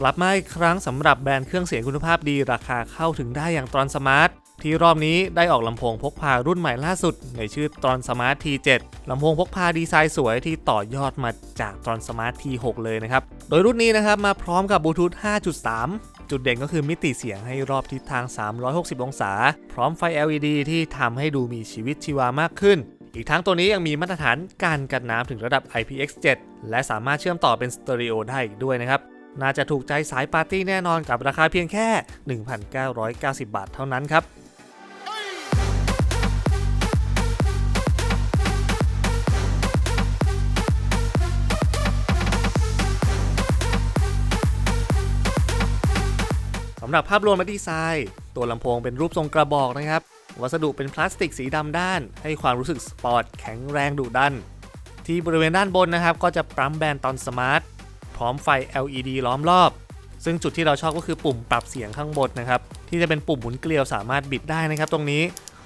กลับมาอีกครั้งสำหรับแบรนด์เครื่องเสียงคุณภาพดีราคาเข้าถึงได้อย่างตรอนสมาร์ทที่รอบนี้ได้ออกลำโพงพกพารุ่นใหม่ล่าสุด ในชื่อตรอนสมาร์ท T7 ลำโพงพกพาดีไซน์สวยที่ต่อยอดมาจากตรอนสมาร์ท T6 เลยนะครับ โดยรุ่นนี้นะครับมาพร้อมกับบลูทูธ 5.3จุดเด่นก็คือมิติเสียงให้รอบทิศทาง 360 องศา พร้อมไฟ LED ที่ทำให้ดูมีชีวิตชีวามากขึ้น อีกทั้งตัวนี้ยังมีมาตรฐานการกันน้ำถึงระดับ IPX7 และสามารถเชื่อมต่อเป็นสเตอริโอได้อีกด้วยนะครับ น่าจะถูกใจสายปาร์ตี้แน่นอนกับราคาเพียงแค่ 1,990 บาทเท่านั้นครับสำหรับภาพรวมและดีไซน์ ตัวลำโพงเป็นรูปทรงกระบอกนะครับ วัสดุเป็นพลาสติกสีดำด้าน ให้ความรู้สึกสปอร์ตแข็งแรงดุดัน ที่บริเวณด้านบนนะครับ ก็จะปั๊มแบนตอนสมาร์ท พร้อมไฟ LED ล้อมรอบ ซึ่งจุดที่เราชอบก็คือปุ่มปรับเสียงข้างบนนะครับ ที่จะเป็นปุ่มหมุนเกลียวสามารถบิดได้นะครับตรงนี้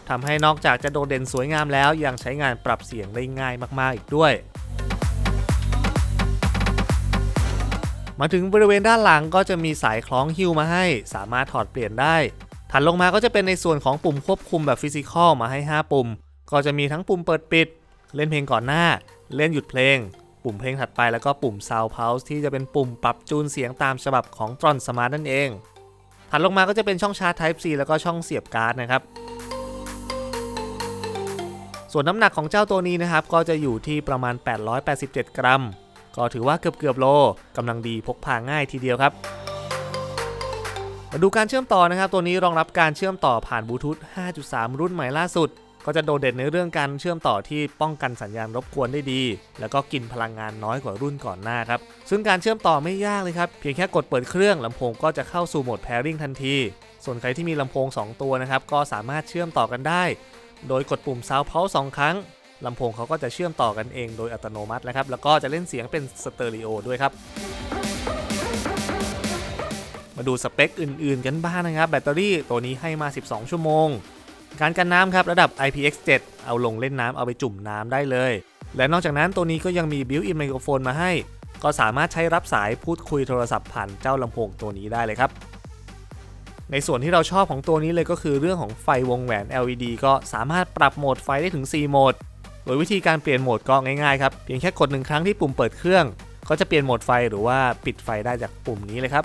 ทำให้นอกจากจะโดดเด่นสวยงามแล้ว ยังใช้งานปรับเสียงได้ง่ายมาก ๆ อีกด้วยมาถึงบริเวณด้านหลังก็จะมีสายคล้องฮิ้วมาให้ สามารถถอดเปลี่ยนได้ ถัดลงมาก็จะเป็นในส่วนของปุ่มควบคุมแบบฟิสิกอลมาให้ 5 ปุ่ม ก็จะมีทั้งปุ่มเปิดปิด เล่นเพลงก่อนหน้า เล่นหยุดเพลง ปุ่มเพลงถัดไปแล้วก็ปุ่ม Sound Pulse ที่จะเป็นปุ่มปรับจูนเสียงตามฉบับของตรอนสมาร์ทนั่นเอง ถัดลงมาก็จะเป็นช่องชาร์จ Type C แล้วก็ช่องเสียบการ์ดนะครับส่วนน้ำหนักของเจ้าตัวนี้นะครับก็จะอยู่ที่ประมาณ 887 กรัม ก็ถือว่าเกือบเกือบโลกำลังดีพกพาง่ายทีเดียวครับ มาดูการเชื่อมต่อนะครับ ตัวนี้รองรับการเชื่อมต่อผ่านบลูทูธ 5.3 รุ่นใหม่ล่าสุด ก็จะโดดเด่นในเรื่องการเชื่อมต่อที่ป้องกันสัญญาณรบกวนได้ดี แล้วก็กินพลังงานน้อยกว่ารุ่นก่อนหน้าครับ ซึ่งการเชื่อมต่อไม่ยากเลยครับ เพียงแค่กดเปิดเครื่องลำโพงก็จะเข้าสู่โหมด pairing ทันที ส่วนใครที่มีลำโพง 2 ตัวนะครับ ก็สามารถเชื่อมต่อกันได้ โดยกดปุ่ม Sound Pulse 2ครั้งลำโพงเขาก็จะเชื่อมต่อกันเองโดยอัตโนมัตินะครับ แล้วก็จะเล่นเสียงเป็นสเตอริโอด้วยครับ มาดูสเปคอื่นๆกันบ้างนะครับ แบตเตอรี่ตัวนี้ให้มา 12 ชั่วโมง การกันน้ำครับระดับ IPX7 เอาลงเล่นน้ำเอาไปจุ่มน้ำได้เลย และนอกจากนั้นตัวนี้ก็ยังมี built-in ไมโครโฟนมาให้ ก็สามารถใช้รับสายพูดคุยโทรศัพท์ผ่านเจ้าลำโพงตัวนี้ได้เลยครับ ในส่วนที่เราชอบของตัวนี้เลยก็คือเรื่องของไฟวงแหวน LED ก็สามารถปรับโหมดไฟได้ถึง 4 โหมด โดยวิธีการเปลี่ยนโหมดก็ง่ายๆครับเพียงแค่กดหนึ่งครั้งที่ปุ่มเปิดเครื่อง ก็จะเปลี่ยนโหมดไฟหรือว่าปิดไฟได้จากปุ่มนี้เลยครับ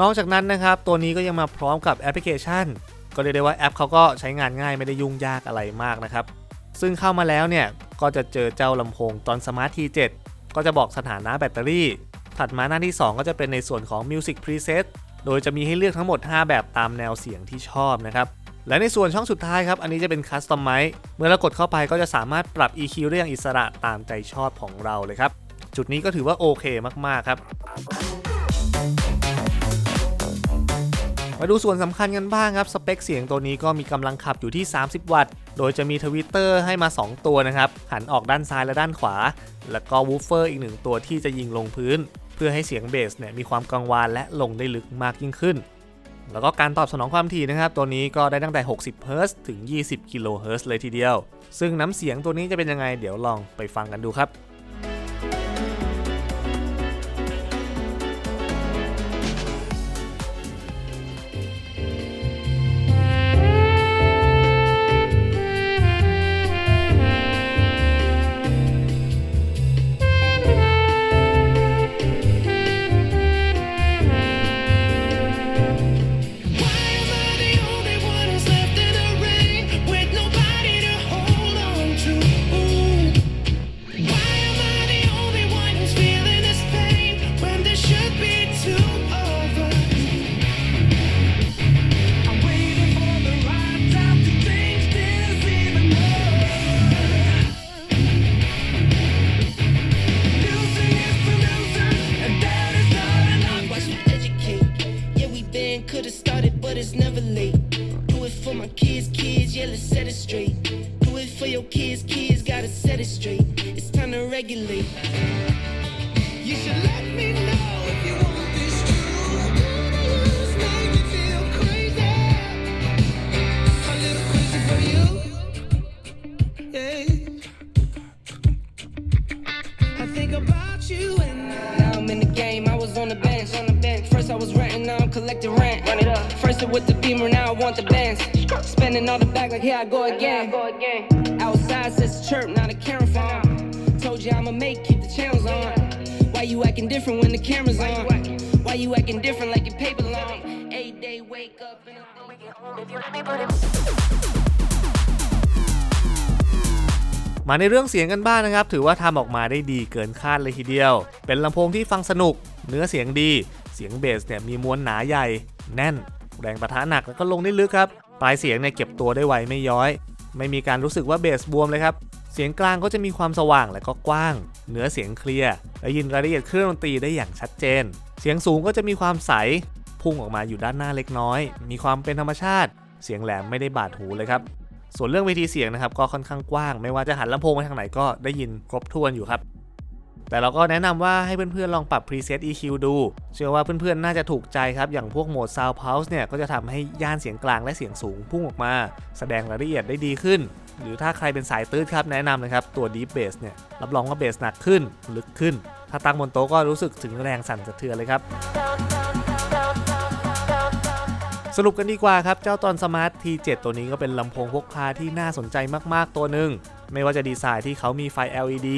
นอกจากนั้นนะครับ ตัวนี้ก็ยังมาพร้อมกับแอปพลิเคชัน ก็เรียกได้ว่าแอปเขาก็ใช้งานง่ายไม่ได้ยุ่งยากอะไรมากนะครับ ซึ่งเข้ามาแล้วเนี่ย ก็จะเจอเจ้าลำโพงตอน Smart T7 ก็จะบอกสถานะแบตเตอรี่ ถัดมาหน้าที่ 2 ก็จะเป็นในส่วนของ Music Preset โดยจะมีให้เลือกทั้งหมด 5 แบบตามแนวเสียงที่ชอบนะครับ และในส่วนช่องสุดท้ายครับ อันนี้จะเป็น Customize เมื่อเรากดเข้าไปก็จะสามารถปรับ EQ ได้อย่างอิสระตามใจชอบของเราเลยครับ จุดนี้ก็ถือว่าโอเคมากๆครับ มาดูส่วนสำคัญกันบ้างครับ สเปคเสียงตัวนี้ก็มีกำลังขับอยู่ที่ 30 วัตต์ โดยจะมีทวิตเตอร์ให้มา 2 ตัวนะครับ หันออกด้านซ้ายและด้านขวา แล้วก็วูฟเฟอร์อีกหนึ่งตัวที่จะยิงลงพื้น เพื่อให้เสียงเบสเนี่ยมีความกังวานและลงได้ลึกมากยิ่งขึ้น แล้วก็การตอบสนองความถี่นะครับ ตัวนี้ก็ได้ตั้งแต่ 60เฮิรตซ์ถึง 20กิโลเฮิรตซ์เลยทีเดียว ซึ่งน้ำเสียงตัวนี้จะเป็นยังไงเดี๋ยวลองไปฟังกันดูครับ Could've started, but it's never late. Do it for my kids, kids, yeah, let's set it straight. Do it for your kids, kids, gotta set it straight. It's time to regulate. It with the beamer, now I want the bands. Spending all the bag like here I go again. Outside says chirp, now the camera phone. Told you I'ma make, keep the channels on. Why you acting different when the camera's on? Why you acting different like your paper long? Eight day wake up and a มาในเรื่องเสียงกันบ้างนะครับ ถือว่าทำออกมาได้ดีเกินคาดเลยทีเดียว เป็นลำโพงที่ฟังสนุก เนื้อเสียงดี เสียงเบสเนี่ยมีมวลหนาใหญ่ แน่น แรงประทะหนักแล้วก็ลงได้ลึกครับปลายเสียงเนี่ยเก็บตัวได้ไวไม่ย้อย ไม่มีการรู้สึกว่าเบสบวมเลยครับเสียงกลางก็จะมีความสว่างและก็กว้างเนื้อเสียงเคลียร์และยินรายละเอียดเครื่องดนตรีได้อย่างชัดเจน เสียงสูงก็จะมีความใสพุ่งออกมาอยู่ด้านหน้าเล็กน้อย มีความเป็นธรรมชาติ เสียงแหลมไม่ได้บาดหูเลยครับส่วนเรื่องเวทีเสียงนะครับก็ค่อนข้างกว้าง ไม่ว่าจะหันลำโพงไปทางไหนก็ได้ยินครบถ้วนอยู่ครับ แต่เราก็แนะนำว่าให้เพื่อนๆลองปรับ preset EQ ดู เชื่อว่าเพื่อนๆน่าจะถูกใจครับ อย่างพวกโหมด Sound Pulse เนี่ยก็จะทำให้ย่านเสียงกลางและเสียงสูงพุ่งออกมา แสดงรายละเอียดได้ดีขึ้น หรือถ้าใครเป็นสายตื้ดครับแนะนำนะครับตัว Deep Bass เนี่ยรับรองว่าเบสหนักขึ้นลึกขึ้น ถ้าตั้งบนโต๊ะก็รู้สึกถึงแรงสั่นสะเทือนเลยครับสรุปกันดีกว่าครับ เจ้าตอนสมาร์ท T7 ตัวนี้ก็เป็นลำโพงพกพาที่น่าสนใจมาก ๆ ตัวหนึ่ง ไม่ว่าจะดีไซน์ที่เขามีไฟ LED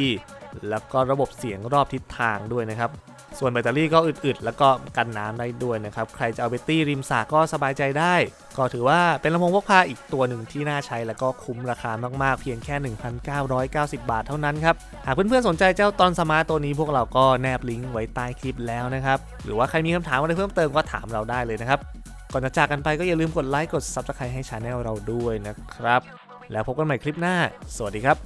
แล้วก็ระบบเสียงรอบทิศทางด้วยนะครับ ส่วนแบตเตอรี่ก็อึดๆ แล้วก็กันน้ำได้ด้วยนะครับ ใครจะเอาไปตี้ริมสระก็สบายใจได้ ก็ถือว่าเป็นลำโพงพกพาอีกตัวหนึ่งที่น่าใช้แล้วก็คุ้มราคามากๆ เพียงแค่ 1,990 บาทเท่านั้นครับ หากเพื่อนๆ สนใจเจ้าตอนสมาร์ทตัวนี้พวกเราก็แนบลิงก์ไว้ใต้คลิปแล้วนะครับ หรือว่าใครมีคำถามอะไรเพิ่มเติมก็ถามเราได้เลยนะครับ ก่อนจะจากกันไปก็อย่าลืมกดไลค์กด Subscribe ให้ช anel เราด้วยนะครับ แล้วพบกันใหม่คลิปหน้า สวัสดีครับ